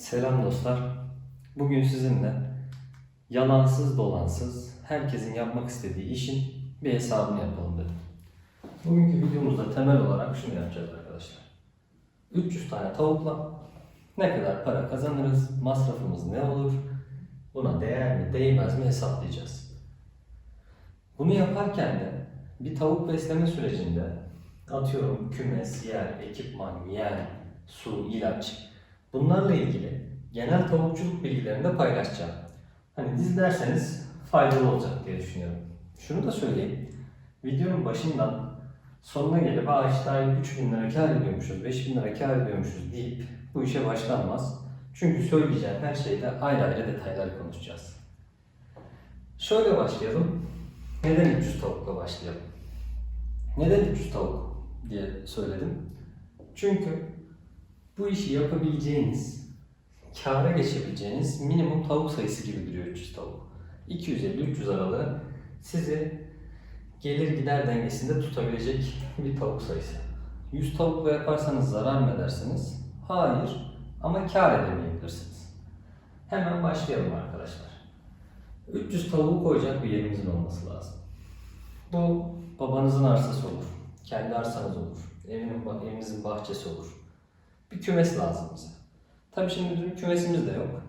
Selam dostlar. Bugün sizinle yalansız dolansız herkesin yapmak istediği işin bir hesabını yapalım dedim. Bugünkü videomuzda temel olarak şunu yapacağız arkadaşlar. 300 tane tavukla ne kadar para kazanırız, masrafımız ne olur, buna değer mi değmez mi hesaplayacağız. Bunu yaparken de bir tavuk besleme sürecinde atıyorum kümes, yer, ekipman, yem, su, ilaç bunlarla ilgili genel tavukçuluk bilgilerini de paylaşacağım. Hani izlerseniz faydalı olacak diye düşünüyorum. Şunu da söyleyeyim. Videonun başından sonuna gelip aylık 3 bin lira kar ediyormuşuz, 5 bin lira kar ediyormuşuz deyip bu işe başlanmaz. Çünkü söyleyeceğim her şeyde ayrı ayrı detaylar konuşacağız. Şöyle başlayalım. Neden 300 tavukla başlayalım? Neden 300 tavuk diye söyledim? Çünkü bu işi yapabileceğiniz, kâra geçebileceğiniz minimum tavuk sayısı gibi duruyor 300 tavuk. 250-300 aralığı sizi gelir gider dengesinde tutabilecek bir tavuk sayısı. 100 tavukla yaparsanız zarar mı edersiniz? Hayır ama kâr edemeyebilirsiniz. Hemen başlayalım arkadaşlar. 300 tavuğu koyacak bir yerinizin olması lazım. Bu babanızın arsası olur, kendi arsanız olur, evinin, evinizin bahçesi olur. Bir kümes lazım bize. Tabii şimdi bizim kümesimiz de yok.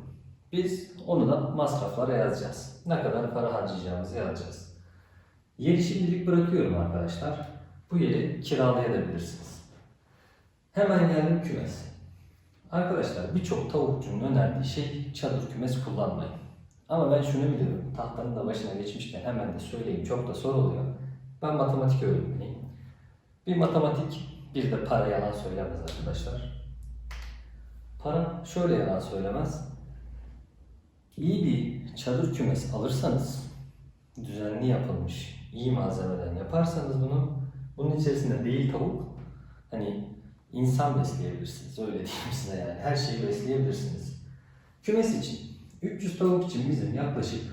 Biz onu da masraflara yazacağız. Ne kadar para harcayacağımızı yazacağız. Yeri şimdilik bırakıyorum arkadaşlar. Bu yeri kiralayabilirsiniz. Hemen geldim kümes. Arkadaşlar birçok tavukçunun önerdiği şey çadır kümes kullanmayın. Ama ben şunu biliyorum. Tahtanın da başına geçmişken hemen de söyleyeyim. Çok da soruluyor. Ben matematik öğretmeniyim. Bir matematik bir de para yalan söylemez arkadaşlar. Para şöyle yalan söylemez. İyi bir çadır kümes alırsanız, düzenli yapılmış, iyi malzemeden yaparsanız bunu, bunun içerisinde değil tavuk, hani insan besleyebilirsiniz, öyle diyeyim size yani. Her şeyi besleyebilirsiniz. Kümes için, 300 tavuk için bizim yaklaşık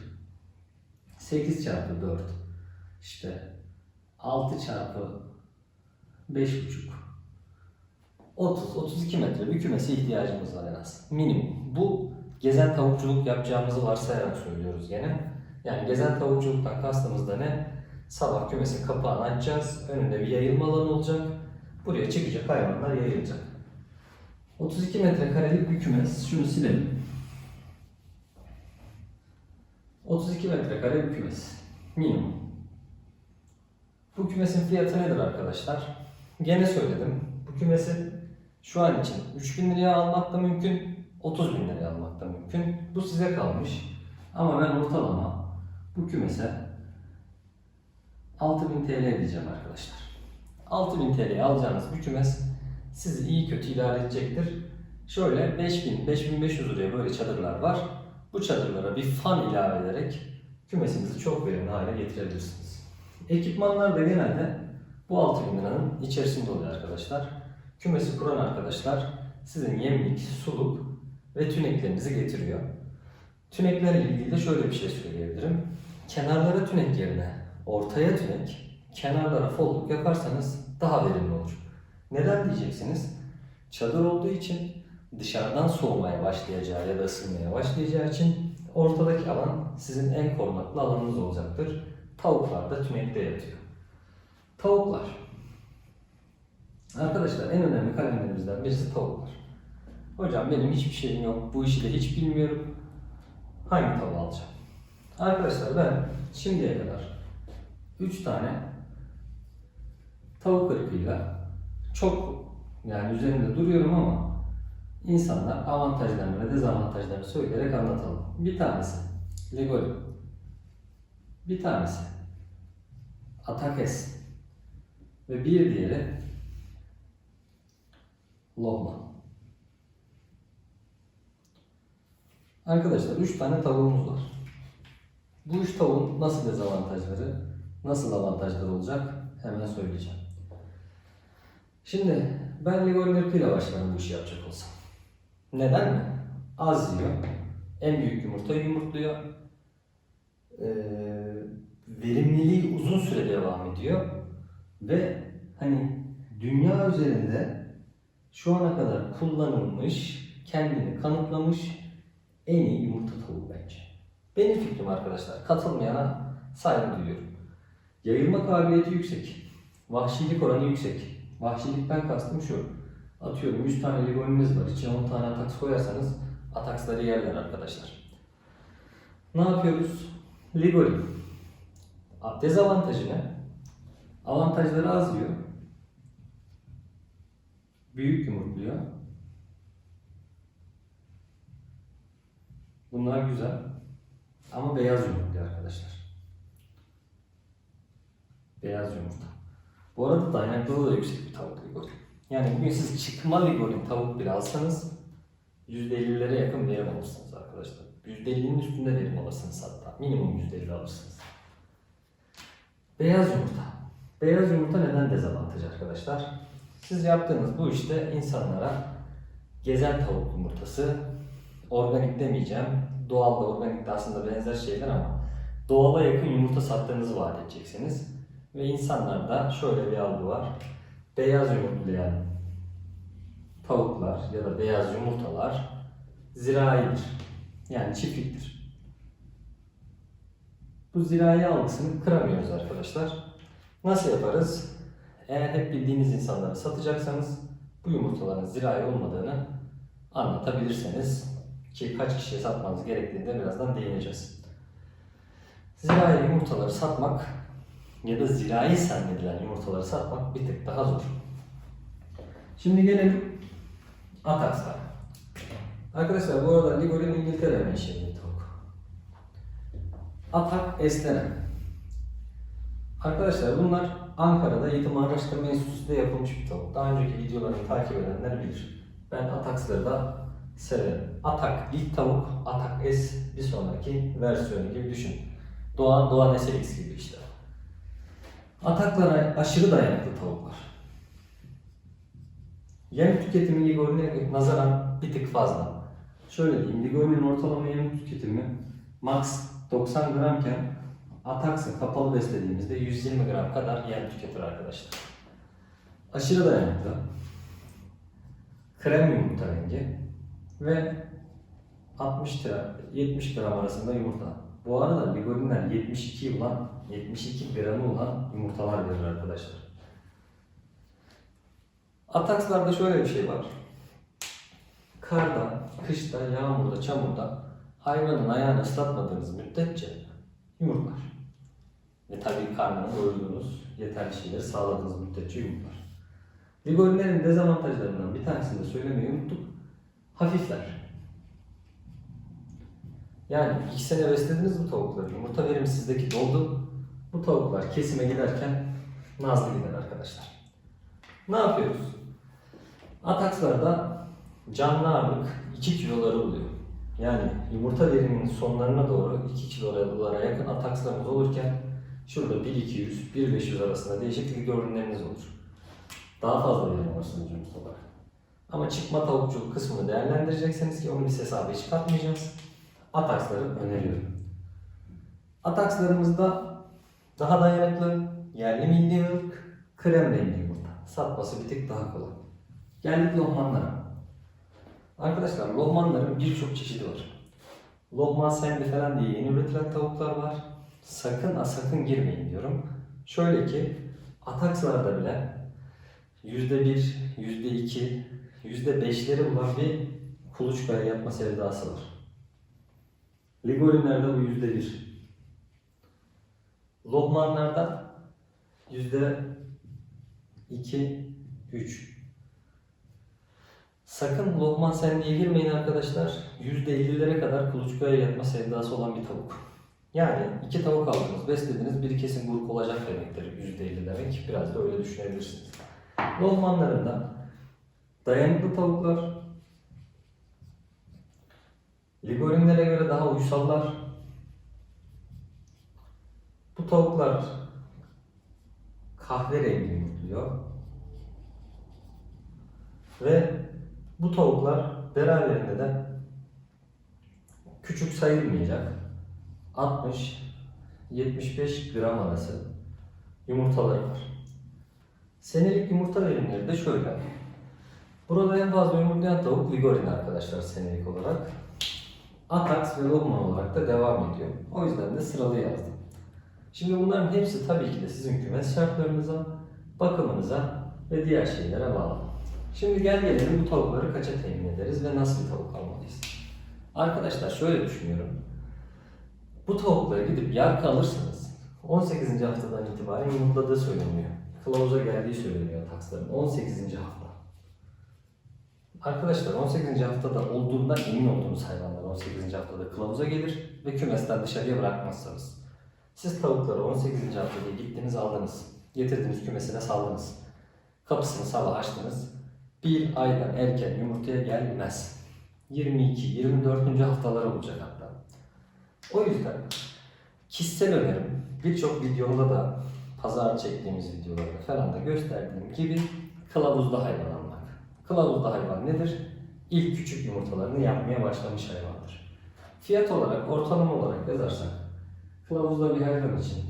8 çarpı 4, işte 6 çarpı 5,5 30-32 metre bir kümese ihtiyacımız var en az. Minimum. Bu gezen tavukçuluk yapacağımızı varsayarak söylüyoruz gene. Yani gezen tavukçuluktan kastımız da ne? Sabah kümesin kapağını açacağız. Önünde bir yayılma alanı olacak. Buraya çıkacak hayvanlar yayılacak. 32 metrekarelik bir kümes. Şunu silelim. 32 metrekare bir kümes. Minimum. Bu kümesin fiyatı nedir arkadaşlar? Gene söyledim. Bu kümesi şu an için 3000 liraya almak da mümkün, 30 bin liraya almak da mümkün. Bu size kalmış. Ama ben ortalama bu kümese 6000 TL diyeceğim arkadaşlar. 6000 TL'ye alacağınız bir kümes sizi iyi kötü idare edecektir. Şöyle 5000, 5500 liraya böyle çadırlar var. Bu çadırlara bir fan ilave ederek kümesinizi çok verimli hale getirebilirsiniz. Ekipmanlar da genelde bu 6000 liranın içerisinde oluyor arkadaşlar. Kümesi kuran arkadaşlar sizin yemlik, suluk ve tüneklerinizi getiriyor. Tüneklerle ilgili de şöyle bir şey söyleyebilirim. Kenarlara tünek yerine ortaya tünek, kenarlara folluk yaparsanız daha verimli olur. Neden diyeceksiniz? Çadır olduğu için dışarıdan soğumaya başlayacağı ya da ısınmaya başlayacağı için ortadaki alan sizin en korunaklı alanınız olacaktır. Tavuklar da tünekte yatıyor. Tavuklar. Arkadaşlar en önemli kalemlerimizden birisi tavuklar. Hocam benim hiçbir şeyim yok, bu işi de hiç bilmiyorum. Hangi tavuğu alacağım? Arkadaşlar ben şimdiye kadar 3 tane tavuk ırkıyla çok yani üzerinde duruyorum ama insanlar avantajlarını ve dezavantajlarını söyleyerek anlatalım. Bir tanesi Ligori. Bir tanesi Atakes. Ve bir diğeri Lohman. Arkadaşlar 3 tane tavuğumuz var. Bu üç tavuğun nasıl dezavantajları, nasıl avantajları olacak hemen söyleyeceğim. Şimdi ben Ligor ırkıyla başlarım bu işi yapacak olsam. Neden mi? Az yiyor. En büyük yumurtayı yumurtluyor. Ee, verimliliği uzun süre devam ediyor. Ve hani dünya üzerinde şu ana kadar kullanılmış kendini kanıtlamış en iyi yumurta tavuğu bence. Benim fikrim arkadaşlar. Katılmayana saygı duyuyorum. Yayılma kabiliyeti yüksek. Vahşilik oranı yüksek. Vahşilikten kastım şu. Atıyorum 100 tane ligoniniz var. İçine 10 tane ataks koyarsanız ataksları yerler arkadaşlar. Ne yapıyoruz? Ligolin. Dezavantajı ne? Avantajları az yiyor. Büyük yumurtluyor. Bunlar güzel. Ama beyaz yumurtluyor arkadaşlar. Beyaz yumurta. Bu arada dayanıklılığı da yüksek bir tavuk ligolin. Yani bugün siz çıkma ligolin tavuk bile alsanız %50'lere yakın verim alırsınız arkadaşlar. %50'nin üstünde verim alırsınız hatta. Minimum %50 alırsınız. Beyaz yumurta. Beyaz yumurta neden dezavantaj arkadaşlar? Siz yaptığınız bu işte insanlara gezen tavuk yumurtası, organik demeyeceğim, doğal da organik de aslında benzer şeyler ama doğala yakın yumurta sattığınızı vaat edeceksiniz. Ve insanlarda şöyle bir algı var. Beyaz yumurtlayan tavuklar ya da beyaz yumurtalar ziraidir. Yani çiftliktir. Bu zirai algısını kıramıyoruz arkadaşlar. Nasıl yaparız? Eğer hep bildiğiniz insanlara satacaksanız bu yumurtaların zirai olmadığını anlatabilirseniz ki kaç kişiye satmanız gerektiğini de birazdan değineceğiz. Zirai yumurtaları satmak ya da zirai zannedilen yumurtaları satmak bir tık daha zor. Şimdi gelelim Ataks'a. Arkadaşlar bu arada Ligolin İngiltere menşeli tavuk. Atak Eslenen. Arkadaşlar bunlar Ankara'da Eğitim Araştırma Enstitüsü'nde yapılmış bir tavuk. Daha önceki videolarımı takip edenler bilir. Ben Ataks'ları da severim. Atak ilk tavuk, Atak S bir sonraki versiyonu gibi düşün. Doğan, Doğan SLX gibi işte. Ataklara aşırı dayanıklı tavuklar. Yem tüketimi Ligolin'e nazaran bir tık fazla. Şöyle diyeyim, Ligolin'in ortalama yem tüketimi max 90 gramken Atax'ın kapalı beslediğimizde 120 gram kadar yem tüketir arkadaşlar. Aşırı dayanıklı. Krem yumurta rengi ve 60 gram, 70 gram arasında yumurta. Bu arada Ligolin'ler 72 olan, 72 gramı olan yumurtalar verir arkadaşlar. Atakslarda şöyle bir şey var. Karda, kışta, yağmurda, çamurda hayvanın ayağını ıslatmadığınız müddetçe yumurtlar. Ve tabii karnını doyurduğunuz yeterli şeyleri sağladığınız müddetçe yumurtlar. Ligolinlerin dezavantajlarından bir tanesini de söylemeyi unuttuk. Hafifler. Yani iki sene beslediniz bu tavukları. Yumurta verimi sizdeki doldu. Bu tavuklar kesime giderken nazlı gider arkadaşlar. Ne yapıyoruz? Atakslarda canlı ağırlık 2 kiloları buluyor. Yani yumurta veriminin sonlarına doğru 2 kilolara yakın atakslarımız olurken şurada 1-200, 1-500 arasında değişiklik görünümleriniz olur. Daha fazla verim alırsınız yumurtalara. Ama çıkma tavukçuluk kısmını değerlendirecekseniz ki onu biz hesaba hiç. Ataksları öneriyorum. Atakslarımızda daha dayanıklı, yerli milli ırk, krem rengi yumurta. Satması bir tık daha kolay. Geldik lohmanlara. Arkadaşlar lohmanların birçok çeşidi var. Lohman sendi falan diye yeni üretilen tavuklar var. Sakın ha sakın girmeyin diyorum. Şöyle ki atakslarda bile %1, %2, %5'leri bulan bir kuluçkaya yapma sevdası var. Ligolinlerde bu %1. Lohmanlarda %2, 3. Sakın Lohman sendiye girmeyin arkadaşlar. %50'lere kadar kuluçkaya yatma sevdası olan bir tavuk. Yani iki tavuk aldınız, beslediniz, biri kesin grup olacak demektir %50 demek. Biraz da öyle düşünebilirsiniz. Lohmanlarında dayanıklı tavuklar, Ligorinlere göre daha uysallar. Bu tavuklar kahverengi yumurtluyor. Ve bu tavuklar beraberinde de küçük sayılmayacak 60-75 gram arası yumurtaları var. Senelik yumurta verimleri de şöyle. Burada en fazla yumurtlayan tavuk Ligorin arkadaşlar senelik olarak. Atax ve Lohman olarak da devam ediyor. O yüzden de sıralı yazdım. Şimdi bunların hepsi tabii ki de sizin kümes şartlarınıza, bakımınıza ve diğer şeylere bağlı. Şimdi gel gelelim bu tavukları kaça temin ederiz ve nasıl bir tavuk almalıyız? Arkadaşlar şöyle düşünüyorum. Bu tavukları gidip yarka alırsanız 18. haftadan itibaren yumurtladığı söyleniyor. Kılavuza geldiği söyleniyor taksların. 18. hafta. Arkadaşlar 18. haftada olduğundan emin olduğunuz hayvanlar 18. haftada kılavuza gelir ve kümesten dışarıya bırakmazsanız. Siz tavukları 18. haftada gittiniz aldınız. Getirdiniz kümesine saldınız. Kapısını sabah açtınız. Bir aydan erken yumurtaya gelmez. 22-24. haftaları olacak hatta. O yüzden kişisel önerim birçok videomda da pazar çektiğimiz videolarda falan da gösterdiğim gibi kılavuzda hayvan almak. Kılavuzda hayvan nedir? İlk küçük yumurtalarını yapmaya başlamış hayvandır. Fiyat olarak, ortalama olarak yazarsak kılavuzda bir hayvan için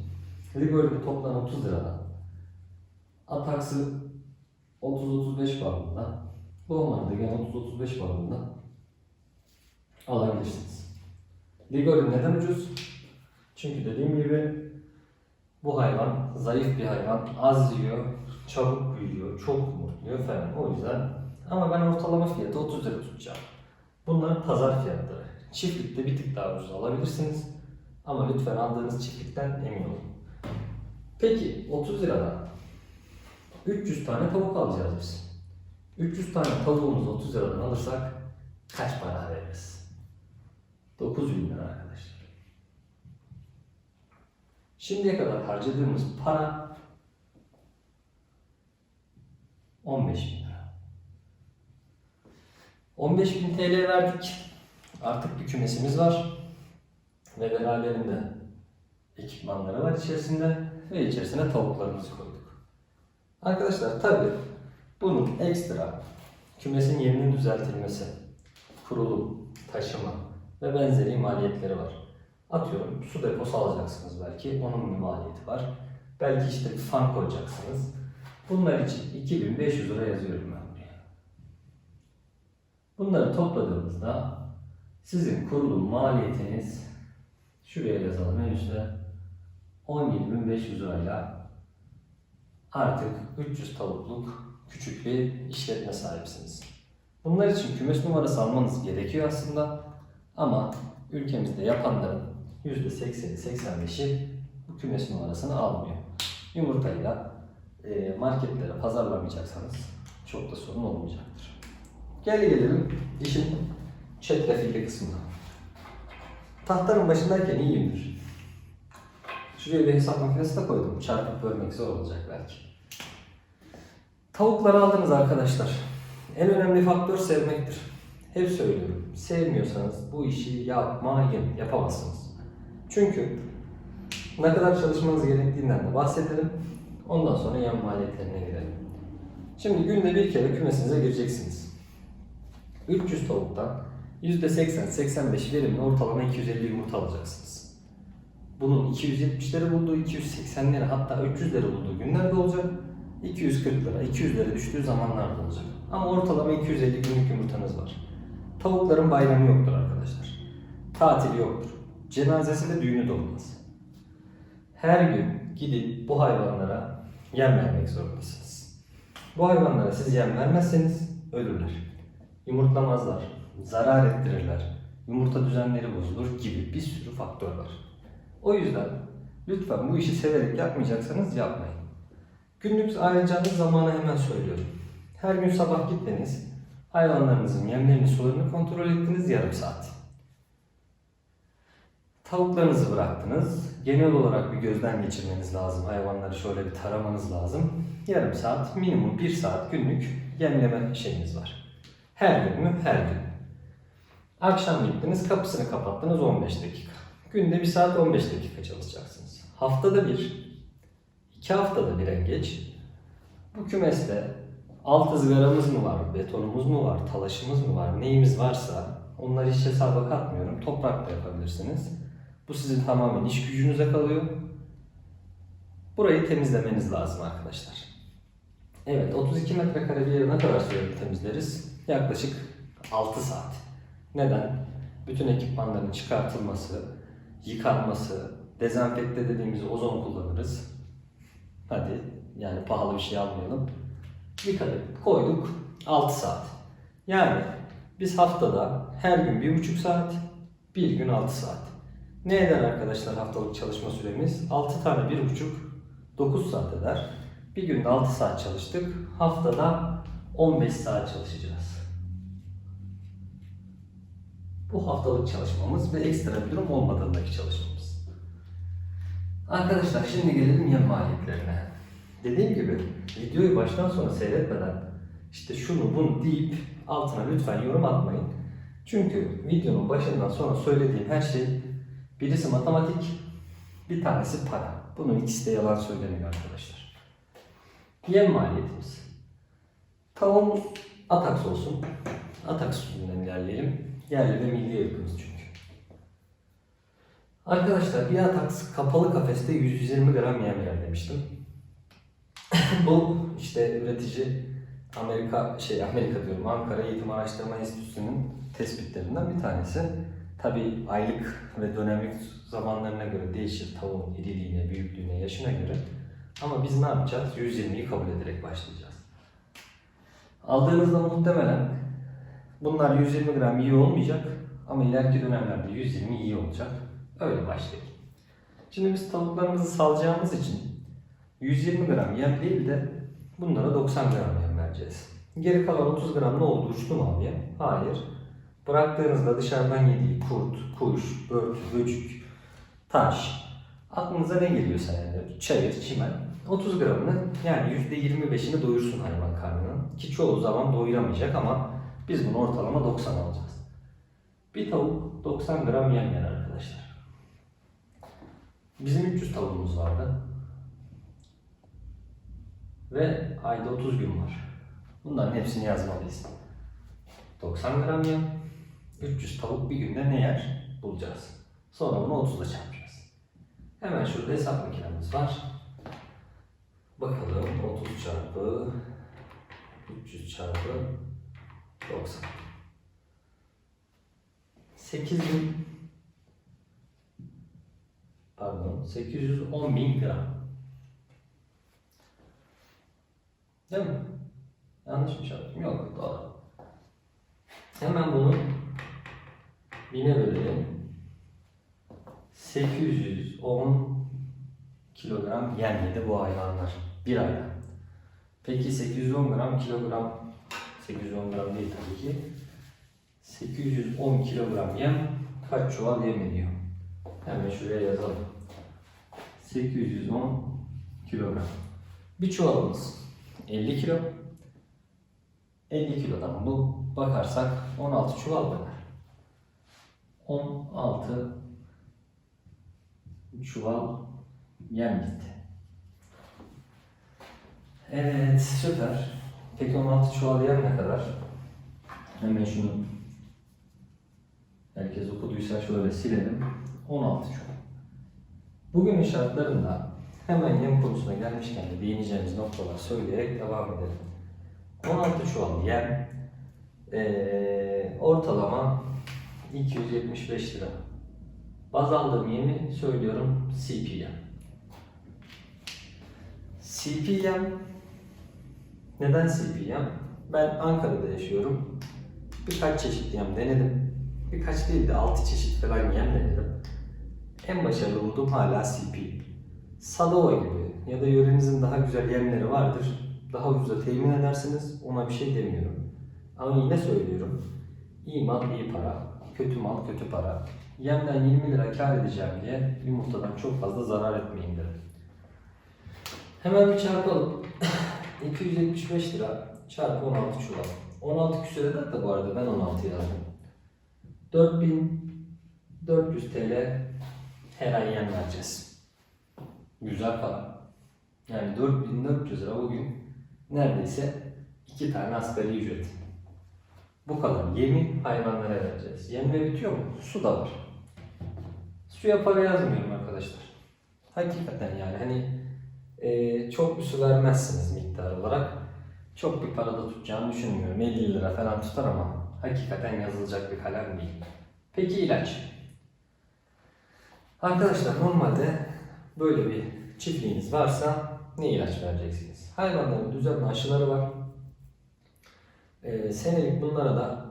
Ligor'da toplam 30 liradan Ataks'ı 30-35 bandında da gene 30-35 bandında alabilirsiniz. Ligor'un neden ucuz? Çünkü dediğim gibi bu hayvan zayıf bir hayvan, az yiyor, çabuk büyüyor, çok yumurtluyor falan. O yüzden ama ben ortalama fiyatı 30 lira tutacağım. Bunlar pazar fiyatları. Çiftlikte bir tık daha ucuz alabilirsiniz. Ama lütfen aldığınız çiftlikten emin olun. Peki 30 liradan 300 tane tavuk alacağız biz. 300 tane tavuğumuzu 30 liradan alırsak kaç para veririz? 9 bin lira arkadaşlar. Şimdiye kadar harcadığımız para 15 bin lira. 15 bin TL verdik. Artık bir kümesimiz var. Ve beraberinde ekipmanları var içerisinde ve içerisine tavuklarımızı koyduk. Arkadaşlar tabi bunun ekstra kümesin yerinin düzeltilmesi, kurulum, taşıma ve benzeri maliyetleri var. Atıyorum su deposu alacaksınız belki onun bir maliyeti var. Belki işte bir fan koyacaksınız. Bunlar için 2500 lira yazıyorum ben buraya. Bunları topladığımızda sizin kurulum maliyetiniz şuraya yazalım en üstte 17.500 lirayla artık 300 tavukluk küçük bir işletme sahipsiniz. Bunlar için kümes numarası almanız gerekiyor aslında ama ülkemizde yapanların %80'i 85'i bu kümes numarasını almıyor. Yumurtayla e, marketlere pazarlamayacaksanız çok da sorun olmayacaktır. Gel gelelim işin çetrefilli kısmına. Tahtanın başındayken iyiyimdir. Şuraya bir hesap makinesi de koydum. Çarpıp bölmek zor olacak belki. Tavukları aldınız arkadaşlar. En önemli faktör sevmektir. Hep söylüyorum. Sevmiyorsanız bu işi yapmayın. Yapamazsınız. Çünkü ne kadar çalışmanız gerektiğinden de bahsedelim. Ondan sonra yan maliyetlerine girelim. Şimdi günde bir kere kümesinize gireceksiniz. 300 tavuktan %80-85 verimli ortalama 250 yumurta alacaksınız. Bunun 270'leri bulduğu, 280'leri hatta 300'leri bulduğu günler de olacak. 240 lira, 200 lira düştüğü zamanlar da olacak. Ama ortalama 250 günlük yumurtanız var. Tavukların bayramı yoktur arkadaşlar. Tatili yoktur. Cenazesi de düğünü de olmaz. Her gün gidip bu hayvanlara yem vermek zorundasınız. Bu hayvanlara siz yem vermezseniz ölürler. Yumurtlamazlar, zarar ettirirler, yumurta düzenleri bozulur gibi bir sürü faktör var. O yüzden lütfen bu işi severek yapmayacaksanız yapmayın. Günlük ayıracağınız zamanı hemen söylüyorum. Her gün sabah gittiniz, hayvanlarınızın yemlerini, sularını kontrol ettiniz yarım saat. Tavuklarınızı bıraktınız. Genel olarak bir gözden geçirmeniz lazım. Hayvanları şöyle bir taramanız lazım. Yarım saat, minimum bir saat günlük yemleme şeyiniz var. Her gün mü? Her gün. Akşam gittiniz, kapısını kapattınız 15 dakika. Günde 1 saat 15 dakika çalışacaksınız. Haftada bir, iki haftada bir en geç bu kümeste alt ızgaramız mı var, betonumuz mu var, talaşımız mı var, neyimiz varsa onları hiç hesaba katmıyorum. Toprakla yapabilirsiniz. Bu sizin tamamen iş gücünüze kalıyor. Burayı temizlemeniz lazım arkadaşlar. Evet 32 metrekare bir yeri ne kadar sürede temizleriz? Yaklaşık 6 saat. Neden? Bütün ekipmanların çıkartılması, yıkanması, dezenfekte dediğimiz ozon kullanırız. Hadi yani pahalı bir şey almayalım. Yıkadık, koyduk 6 saat. Yani biz haftada her gün 1,5 saat, bir gün 6 saat. Ne eder arkadaşlar haftalık çalışma süremiz? 6 tane 1,5 9 saat eder. Bir günde 6 saat çalıştık. Haftada 15 saat çalışacağız. Bu haftalık çalışmamız ve ekstra bir durum olmadığındaki çalışmamız. Arkadaşlar şimdi gelelim yem maliyetlerine. Dediğim gibi videoyu baştan sona seyretmeden işte şunu bunu deyip altına lütfen yorum atmayın. Çünkü videonun başından sonra söylediğim her şey birisi matematik, bir tanesi para. Bunun ikisi de yalan söylemiyor arkadaşlar. Yem maliyetimiz. Tavuğumuz Atax olsun. Atax sütünden ilerleyelim. Yerli ve milli ırkımız çünkü. Arkadaşlar bir Atax kapalı kafeste 120 gram yem yer demiştim. Bu işte üretici Amerika şey Amerika diyorum Ankara Eğitim Araştırma Enstitüsü'nün tespitlerinden bir tanesi. Tabi aylık ve dönemlik zamanlarına göre değişir tavuğun iriliğine, büyüklüğüne, yaşına göre. Ama biz ne yapacağız? 120'yi kabul ederek başlayacağız. Aldığınızda muhtemelen bunlar 120 gram iyi olmayacak ama ileriki dönemlerde 120 iyi olacak. Öyle başlayalım. Şimdi biz tavuklarımızı salacağımız için 120 gram yem değil de bunlara 90 gram yem vereceğiz. Geri kalan 30 gram ne oldu? Uçtu mu abi? Hayır. Bıraktığınızda dışarıdan yediği kurt, kuş, börtü, böcük, taş, aklınıza ne geliyorsa yani çayır, çimen 30 gramını yani %25'ini doyursun hayvan karnının. Ki çoğu zaman doyuramayacak ama biz bunu ortalama 90 alacağız. Bir tavuk 90 gram yem yer arkadaşlar. Bizim 300 tavuğumuz vardı. Ve ayda 30 gün var. Bunların hepsini yazmalıyız. 90 gram yem, 300 tavuk bir günde ne yer bulacağız. Sonra bunu 30'la çarpacağız. Hemen şurada hesap makinemiz var. Bakalım 30 çarpı 300 çarpı 90. 8000 pardon 810 bin gram. Değil mi? Yanlış mı çarptım? Yok doğru. Hemen bunu bine bölelim. 810 kilogram yedi bu hayvanlar bir ayda. Peki 810 gram kilogram 810 gram değil tabii ki. 810 kilogram yem kaç çuval yem ediyor? Hemen şuraya yazalım. 810 kilogram. Bir çuvalımız 50 kilo. 50 kilodan bu bakarsak 16 çuval döner. 16 çuval yem gitti. Evet süper. Peki 16 çuval yem ne kadar? Hemen şunu herkes okuduysa şöyle silelim. 16 çuval. Bugünün şartlarında hemen yem konusuna gelmişken de değineceğimiz noktalar söyleyerek devam edelim. 16 çuval yem ee, ortalama 275 lira. Baz aldığım yemi söylüyorum CPM. CPM neden CPM? Ben Ankara'da yaşıyorum. Birkaç çeşit yem denedim. Birkaç değil de 6 çeşit falan yem denedim. En başarılı bulduğum hala CP. Sadova gibi ya da yörenizin daha güzel yemleri vardır. Daha ucuza temin edersiniz. Ona bir şey demiyorum. Ama yine söylüyorum. İyi mal iyi para, kötü mal kötü para. Yemden 20 lira kar edeceğim diye yumurtadan çok fazla zarar etmeyin derim. Hemen bir çarpalım. 275 lira çarpı 16 çuval. 16 küsur eder de bu arada ben 16 yazdım. 4400 TL her ay yem vereceğiz. Güzel para. Yani 4400 lira bugün neredeyse iki tane asgari ücret. Bu kadar. Yemi hayvanlara vereceğiz. Yemle bitiyor mu? Su da var. Suya para yazmıyorum arkadaşlar. Hakikaten yani hani e, çok su vermezsiniz miktar olarak. çok bir parada tutacağını düşünmüyorum. 50 lira falan tutar ama hakikaten yazılacak bir kalem değil. Peki ilaç? Arkadaşlar normalde böyle bir çiftliğiniz varsa ne ilaç vereceksiniz? Hayvanların düzenli aşıları var. Ee, senelik bunlara da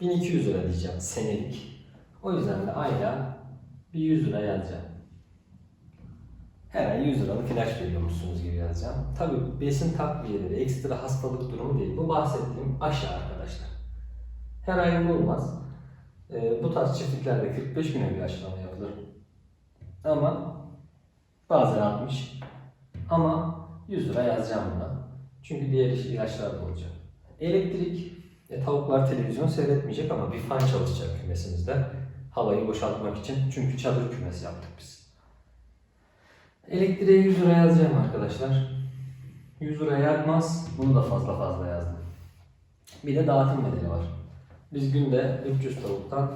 1200 lira diyeceğim senelik. O yüzden de ayda bir 100 lira yazacağım. Her ay 100 liralık ilaç veriyormuşsunuz gibi yazacağım. Tabi besin takviyeleri, ekstra hastalık durumu değil. Bu bahsettiğim aşı arkadaşlar. Her ay olmaz. Ee, bu tarz çiftliklerde 45 güne bir aşılama yapılır. Ama bazen 60. Ama 100 lira yazacağım buna. Çünkü diğer ilaçlar da olacak. Elektrik, e, tavuklar televizyon seyretmeyecek ama bir fan çalışacak kümesimizde. Havayı boşaltmak için. Çünkü çadır kümesi yaptık biz. Elektriğe 100 lira yazacağım arkadaşlar. 100 lira yakmaz. Bunu da fazla fazla yazdım. Bir de dağıtım bedeli var. Biz günde 300 tavuktan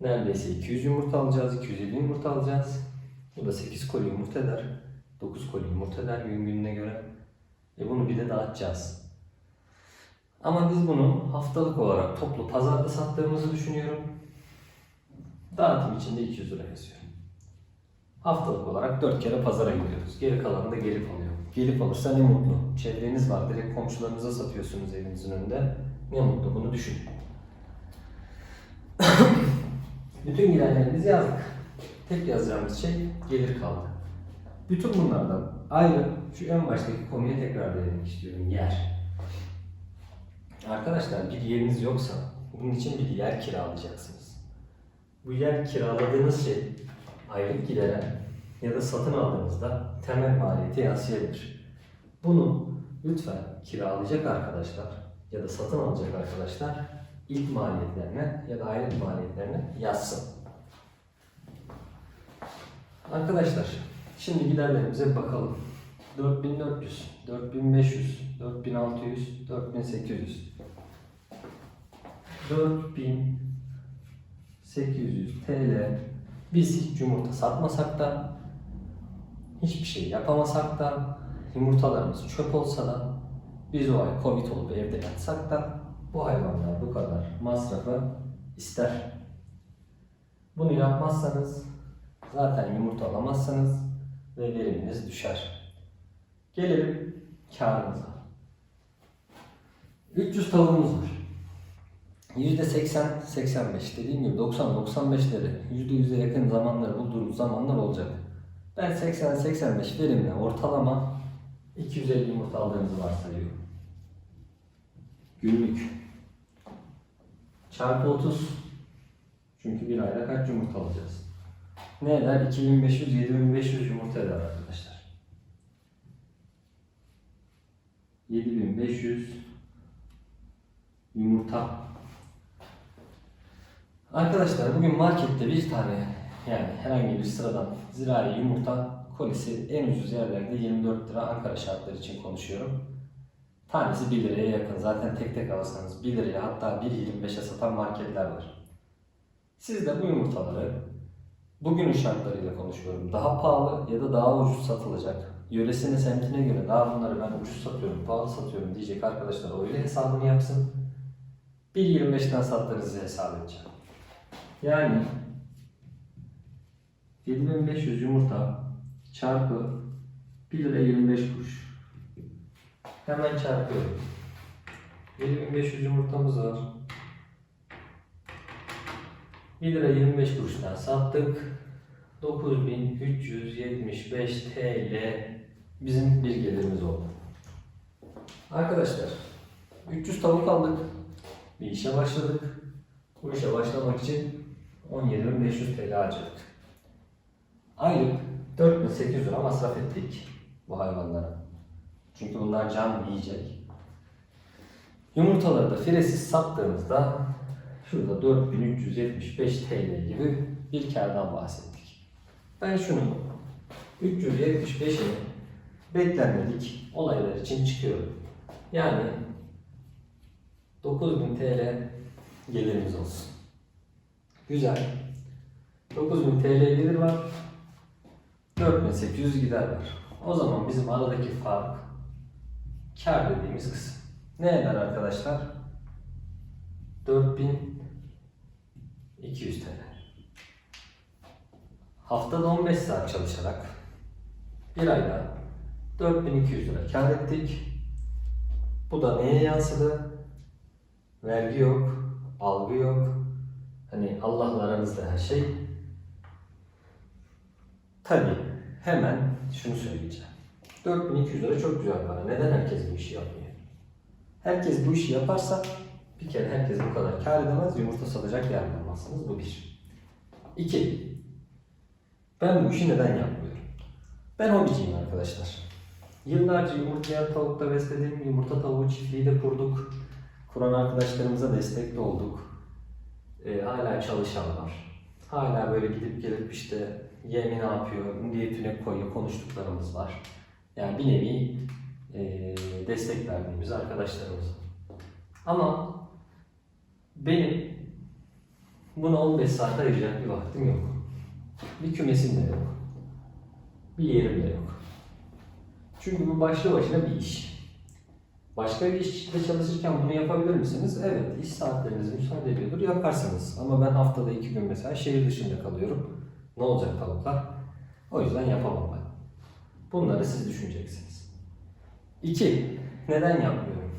neredeyse 200 yumurta alacağız. 250 yumurta alacağız. Bu da 8 koli yumurta eder. 9 koli yumurta eder gün gününe göre. E bunu bir de dağıtacağız. Ama biz bunu haftalık olarak toplu pazarda sattığımızı düşünüyorum. Dağıtım için de 200 lira yazıyorum. Haftalık olarak 4 kere pazara gidiyoruz. Geri kalanı da gelip alıyor. Gelip alırsa ne mutlu. Çevreniz var. Direkt komşularınıza satıyorsunuz evinizin önünde. Ne mutlu bunu düşünün. Bütün giderlerimizi yazdık. Tek yazacağımız şey gelir kaldı. Bütün bunlardan ayrı şu en baştaki konuya tekrar değinmek istiyorum. Yer. Arkadaşlar bir yeriniz yoksa bunun için bir yer kiralayacaksınız. Bu yer kiraladığınız şey aylık gideren ya da satın aldığınızda temel maliyeti yansıyabilir. Bunu lütfen kiralayacak arkadaşlar ya da satın alacak arkadaşlar ilk maliyetlerine ya da aylık maliyetlerine yazsın. Arkadaşlar şimdi giderlerimize bakalım. 4400, 4500, 4600, 4800. 4800 TL biz hiç yumurta satmasak da hiçbir şey yapamasak da yumurtalarımız çöp olsa da biz o ay Covid olup evde yatsak da bu hayvanlar bu kadar masrafı ister. Bunu yapmazsanız zaten yumurta alamazsanız ve veriminiz düşer. Gelelim karımıza. 300 tavuğumuz var. %80-85 dediğim gibi 90-95'leri %100'e yakın zamanları bulduğumuz zamanlar olacak. Ben 80-85 verimle ortalama 250 yumurta aldığımızı varsayıyorum. Günlük. Çarpı 30. Çünkü bir ayda kaç yumurta alacağız? Ne eder? 2500-7500 yumurta eder arkadaşlar. 7500 yumurta. Arkadaşlar bugün markette bir tane yani herhangi bir sıradan zirai yumurta kolisi en ucuz yerlerde 24 lira Ankara şartları için konuşuyorum. Tanesi 1 liraya yakın. Zaten tek tek alırsanız 1 liraya hatta 1.25'e satan marketler var. Siz de bu yumurtaları bugünün şartlarıyla konuşuyorum. Daha pahalı ya da daha ucuz satılacak. Yöresine, semtine göre daha bunları ben ucuz satıyorum, pahalı satıyorum diyecek arkadaşlar öyle hesabını yapsın. 1.25'ten sattığınızı hesap edeceğim. Yani 7500 yumurta çarpı 1 lira 25 kuruş. Hemen çarpıyorum. 7500 yumurtamız var. 1 lira 25 kuruştan sattık. 9375 TL bizim bir gelirimiz oldu. Arkadaşlar 300 tavuk aldık. Bir işe başladık. Bu işe başlamak için 17.500 TL harcadık. Aylık 4800 lira masraf ettik bu hayvanlara. Çünkü bunlar can yiyecek. Yumurtaları da firesiz sattığımızda şurada 4375 TL gibi bir kardan bahsettik. Ben şunu 375'i beklenmedik olaylar için çıkıyorum. Yani 9000 TL gelirimiz olsun. Güzel. 9000 TL gelir var. 4800 gider var. O zaman bizim aradaki fark kar dediğimiz kısım. Ne eder arkadaşlar? 4200 TL. Haftada 15 saat çalışarak bir ayda 4200 lira kar ettik. Bu da neye yansıdı? Vergi yok, algı yok. Hani Allah'la aranızda her şey. Tabii hemen şunu söyleyeceğim. 4200 lira çok güzel para. Neden herkes bu işi yapmıyor? Herkes bu işi yaparsa bir kere herkes bu kadar kar edemez, yumurta satacak yer bulamazsınız. Bu bir. İki. Ben bu işi neden yapmıyorum? Ben hobiciyim arkadaşlar. Yıllarca yumurtlayan tavukta besledim, yumurta tavuğu çiftliği de kurduk. Kuran arkadaşlarımıza destek de olduk. Ee, hala çalışan var. Hala böyle gidip gelip işte yemi ne yapıyor, diyetine koyuyor konuştuklarımız var. Yani bir nevi e, destek verdiğimiz arkadaşlarımız. Ama benim buna 15 saat ayıracak bir vaktim yok. Bir kümesim de yok. Bir yerim de yok. Çünkü bu başlı başına bir iş. Başka bir işte çalışırken bunu yapabilir misiniz? Evet, iş saatleriniz müsaade ediyordur, yaparsınız. Ama ben haftada iki gün mesela şehir dışında kalıyorum. Ne olacak tavuklar? O yüzden yapamam ben. Bunları siz düşüneceksiniz. İki, neden yapmıyorum?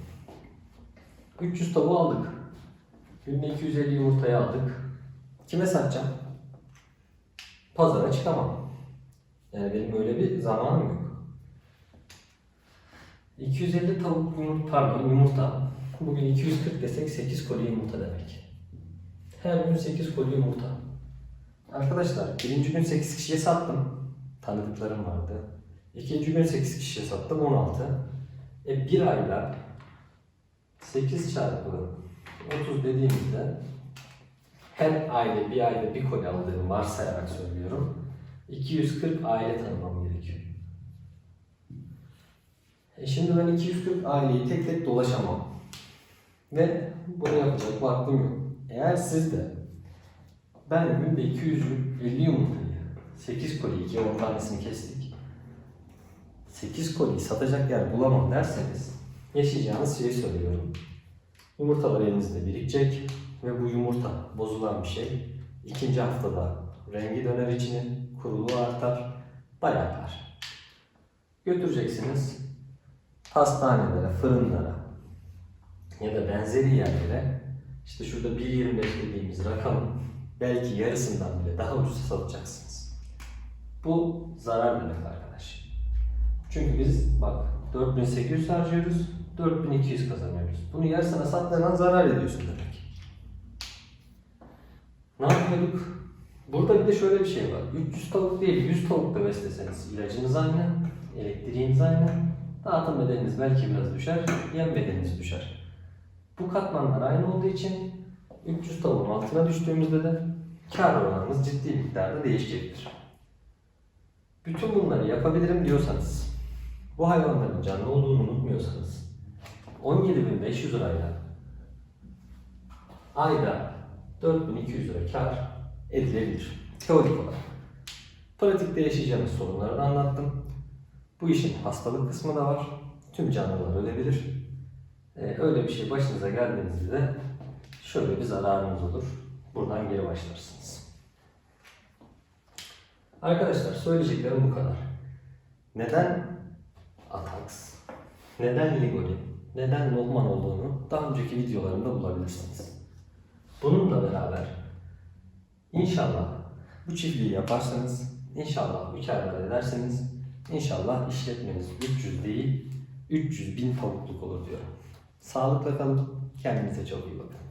300 tavuğu aldık. Günde 250 yumurtayı aldık. Kime satacağım? Pazara çıkamam. Yani benim öyle bir zamanım yok. 250 tavuk yumurta, pardon yumurta. Bugün 240 desek 8 koli yumurta demek. Her gün 8 koli yumurta. Arkadaşlar birinci gün 8 kişiye sattım. Tanıdıklarım vardı. İkinci gün 8 kişiye sattım 16. E bir ayda 8 çarpı 30 dediğimizde her aile bir ayda bir koli aldığımı varsayarak söylüyorum. 240 aile tanımam. E şimdi ben 240 aileyi tek tek dolaşamam. Ve bunu yapacak vaktim yok. Eğer siz de ben günde 250 yumurtayı 8 koli 2 10 tanesini kestik. 8 koli satacak yer bulamam derseniz yaşayacağınız şeyi söylüyorum. Yumurtalar elinizde birikecek ve bu yumurta bozulan bir şey. İkinci haftada rengi döner içinin, kuruluğu artar, bayatlar. Götüreceksiniz hastanelere, fırınlara ya da benzeri yerlere işte şurada 1.25 dediğimiz rakamın belki yarısından bile daha ucuz satacaksınız. Bu zarar demek arkadaş. Çünkü biz bak 4800 harcıyoruz, 4200 kazanıyoruz. Bunu yarısına sattığın an zarar ediyorsun demek. Ne yapıyorduk? Burada bir de şöyle bir şey var. 300 tavuk değil, 100 tavuk da besleseniz ilacınız aynı, elektriğiniz aynı, dağıtım bedeliniz belki biraz düşer, yem bedeliniz düşer. Bu katmanlar aynı olduğu için 300 tavuğun altına düştüğümüzde de kar oranımız ciddi miktarda değişecektir. Bütün bunları yapabilirim diyorsanız, bu hayvanların canlı olduğunu unutmuyorsanız, 17.500 lirayla ayda 4200 lira kar edilebilir. Teorik olarak. Pratikte yaşayacağınız sorunları anlattım. Bu işin hastalık kısmı da var. Tüm canlılar ölebilir. Ee, öyle bir şey başınıza geldiğinizde de şöyle bir zararınız olur. Buradan geri başlarsınız. Arkadaşlar söyleyeceklerim bu kadar. Neden Atax, neden Ligori, neden Lohman olduğunu daha önceki videolarımda bulabilirsiniz. Bununla beraber inşallah bu çiftliği yaparsanız, inşallah karlar ederseniz, inşallah işletmeniz 300 değil 300 bin tavukluk olur diyorum. Sağlıkla kalın, kendinize çok iyi bakın.